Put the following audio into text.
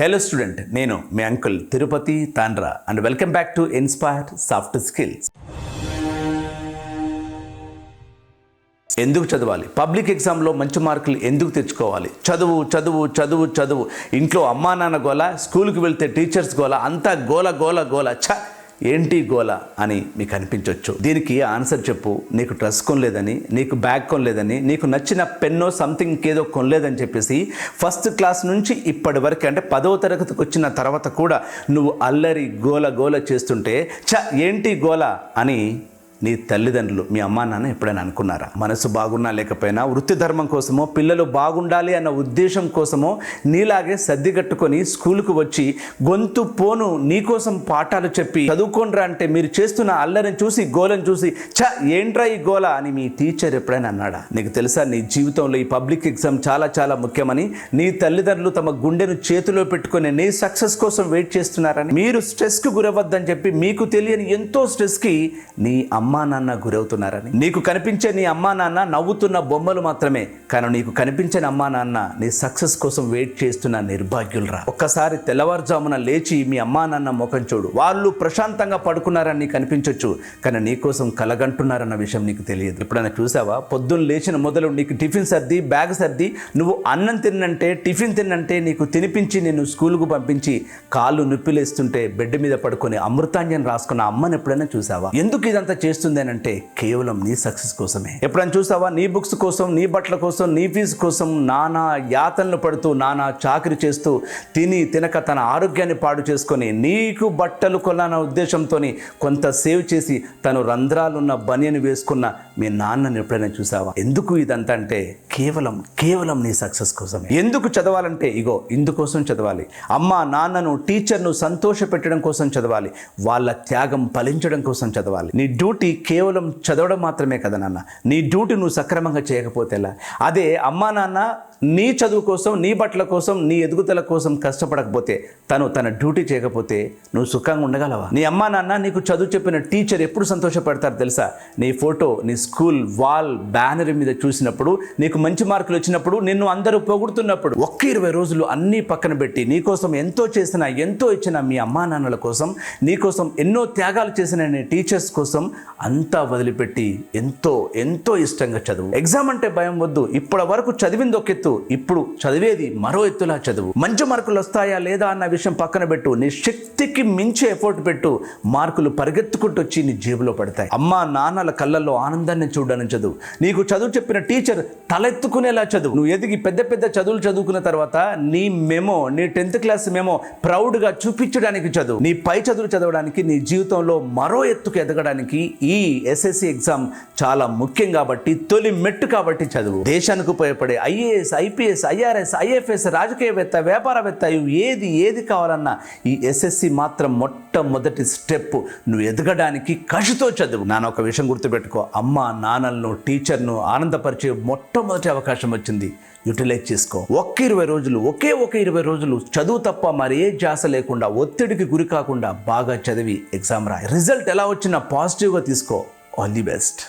Hello student నేను మీ uncle Tirupati Tandra and welcome back to inspire soft skills ఎందుకు చదవాలి? Public ఎగ్జామ్లో మంచి మార్కులు ఎందుకు తెచ్చుకోవాలి? చదువు చదువు చదువు చదువు. ఇంట్లో అమ్మా నాన్న గోల స్కూల్కి వెళ్తే టీచర్స్ గోల అంతా గోల గోల గోల. చ ఏంటి గోల అని మీకు అనిపించవచ్చు దీనికి ఆన్సర్ చెప్పు. నీకు డ్రెస్ కొనలేదని నీకు బ్యాగ్ కొనలేదని నీకు నచ్చిన పెన్నో సంథింగ్ ఏదో కొనలేదని చెప్పేసి ఫస్ట్ క్లాస్ నుంచి ఇప్పటి వరకు అంటే పదవ తరగతికి వచ్చిన తర్వాత కూడా నువ్వు అల్లరి గోల గోల చేస్తుంటే చ ఏంటి గోల అని నీ తల్లిదండ్రులు మీ అమ్మా నాన్న ఎప్పుడైనా అనుకున్నారా? మనసు బాగున్నా లేకపోయినా వృత్తి ధర్మం కోసమో పిల్లలు బాగుండాలి అన్న ఉద్దేశం కోసమో నీలాగే సర్ది కట్టుకొని స్కూల్కు వచ్చి గొంతు పోను నీకోసం పాఠాలు చెప్పి చదువుకోండ్రా అంటే మీరు చేస్తున్న అల్లరిని చూసి గోలను చూసి చ ఏంట్రా ఈ గోల అని మీ టీచర్ ఎప్పుడైనా అన్నాడా? నీకు తెలుసా నీ జీవితంలో ఈ పబ్లిక్ ఎగ్జామ్ చాలా చాలా ముఖ్యమని నీ తల్లిదండ్రులు తమ గుండెను చేతిలో పెట్టుకుని నీ సక్సెస్ కోసం వెయిట్ చేస్తున్నారని మీరు స్ట్రెస్కి గురవద్దని చెప్పి మీకు తెలియని ఎంతో స్ట్రెస్కి నీ అమ్మ అమ్మా నాన్న గురవుతున్నారని. నీకు కనిపించే నీ అమ్మా నాన్న నవ్వుతున్న బొమ్మలు మాత్రమే కానీ నీకు కనిపించని అమ్మా నాన్న నీ సక్సెస్ కోసం వెయిట్ చేస్తున్న నిర్భాగ్యులరా. ఒక్కసారి తెల్లవారుజామున లేచి మీ అమ్మా నాన్న ముఖం చూడు. వాళ్ళు ప్రశాంతంగా పడుకున్నారని నీకు కనిపించవచ్చు కానీ నీకోసం కలగంటున్నారన్న విషయం నీకు తెలియదు. ఎప్పుడైనా చూసావా? పొద్దున్న లేచిన మొదలు నీకు టిఫిన్ సర్ది బ్యాగ్ సర్ది నువ్వు అన్నం తిన్నంటే టిఫిన్ తిన్నంటే నీకు తినిపించి నేను స్కూల్కు పంపించి కాళ్ళు నొప్పిలేస్తుంటే బెడ్ మీద పడుకొని అమృతాంజన్ రాసుకున్న అమ్మని ఎప్పుడైనా చూసావా? ఎందుకు ఇదంతా చేస్తుంది అని అంటే కేవలం నీ సక్సెస్ కోసమే. ఎప్పుడైనా చూసావా? నీ బుక్స్ కోసం నీ బట్టల కోసం నీ ఫీజు కోసం నానా యాతనలు పడుతూ నానా చాకరి చేస్తూ తిని తినక తన ఆరోగ్యాన్ని పాడు చేసుకొని నీకు బట్టలు కొనాలన్న ఉద్దేశంతో కొంత సేవ్ చేసి తను రంధ్రాలున్న బనియను వేసుకున్న మీ నాన్నని ఎప్పుడైనా చూసావా? ఎందుకు ఇదంతా అంటే కేవలం కేవలం నీ సక్సెస్ కోసమే. ఎందుకు చదవాలంటే ఇగో ఇందుకోసం చదవాలి. అమ్మ నాన్నను టీచర్ను సంతోష పెట్టడం కోసం చదవాలి. వాళ్ళ త్యాగం ఫలించడం కోసం చదవాలి. నీ డ్యూటీ కేవలం చదవడం మాత్రమే కదా నాన్న. నీ డ్యూటీ నువ్వు సక్రమంగా చేయకపోతేలా అదే అమ్మా నాన్న నీ చదువు కోసం నీ బట్టల కోసం నీ ఎదుగుదల కోసం కష్టపడకపోతే తను తన డ్యూటీ చేయకపోతే నువ్వు సుఖంగా ఉండగలవా? నీ అమ్మా నాన్న నీకు చదువు చెప్పిన టీచర్ ఎప్పుడు సంతోషపడతారు తెలుసా? నీ ఫోటో నీ స్కూల్ వాల్ బ్యానర్ మీద చూసినప్పుడు నీకు మంచి మార్కులు వచ్చినప్పుడు నిన్ను అందరూ పొగుడుతున్నప్పుడు ఒక్క ఇరవై రోజులు అన్నీ పక్కన పెట్టి నీకోసం ఎంతో చేసిన ఎంతో ఇచ్చిన మీ అమ్మా నాన్నల కోసం నీకోసం ఎన్నో త్యాగాలు చేసిన నీ టీచర్స్ కోసం అంతా వదిలిపెట్టి ఎంతో ఎంతో ఇష్టంగా చదువు. ఎగ్జామ్ అంటే భయం వద్దు. ఇప్పటి వరకు చదివింది ఒక ఎత్తు. ఇప్పుడు చదివేది మరో ఎత్తులా చదువు. మంచి మార్కులు వస్తాయా లేదా అన్న విషయం పక్కన పెట్టు. నీ శక్తికి మించి ఎఫర్ట్ పెట్టు. మార్కులు పరిగెత్తుకుంటూ వచ్చి నీ జేబులో పడతాయి. అమ్మా నాన్నల కళ్ళల్లో ఆనందాన్ని చూడని చదువు. నీకు చదువు చెప్పిన టీచర్ తలెత్తుకునేలా చదువు. నువ్వు ఎదిగి పెద్ద పెద్ద చదువులు చదువుకున్న తర్వాత నీ మెమో నీ టెన్త్ క్లాస్ మెమో ప్రౌడ్గా చూపించడానికి చదువు. నీ పై చదువులు చదవడానికి నీ జీవితంలో మరో ఎత్తుకు ఎదగడానికి ఈ ఈ ఎస్ఎస్సి ఎగ్జామ్ చాలా ముఖ్యం కాబట్టి తొలి మెట్టు కాబట్టి చదువు. దేశానికి ఉపయోగపడే ఐఏఎస్ ఐపీఎస్ ఐఆర్ఎస్ ఐఎఫ్ఎస్ రాజకీయవేత్త వ్యాపారవేత్త ఏది ఏది కావాలన్నా ఈ ఎస్ఎస్సి మాత్రం మొట్టమొదటి స్టెప్. నువ్వు ఎదగడానికి కసితో చదువు. నాన్న ఒక విషయం గుర్తుపెట్టుకో. అమ్మ నాన్నలను టీచర్ను ఆనందపరిచే మొట్టమొదటి అవకాశం వచ్చింది. యూటిలైజ్ చేసుకో. ఒక్క ఇరవై రోజులు ఒకే ఒక ఇరవై రోజులు చదువు తప్ప మరి ఏ జాస లేకుండా ఒత్తిడికి గురి కాకుండా బాగా చదివి ఎగ్జామ్ రాయి. రిజల్ట్ ఎలా వచ్చినా పాజిటివ్గా తీసుకో. All the best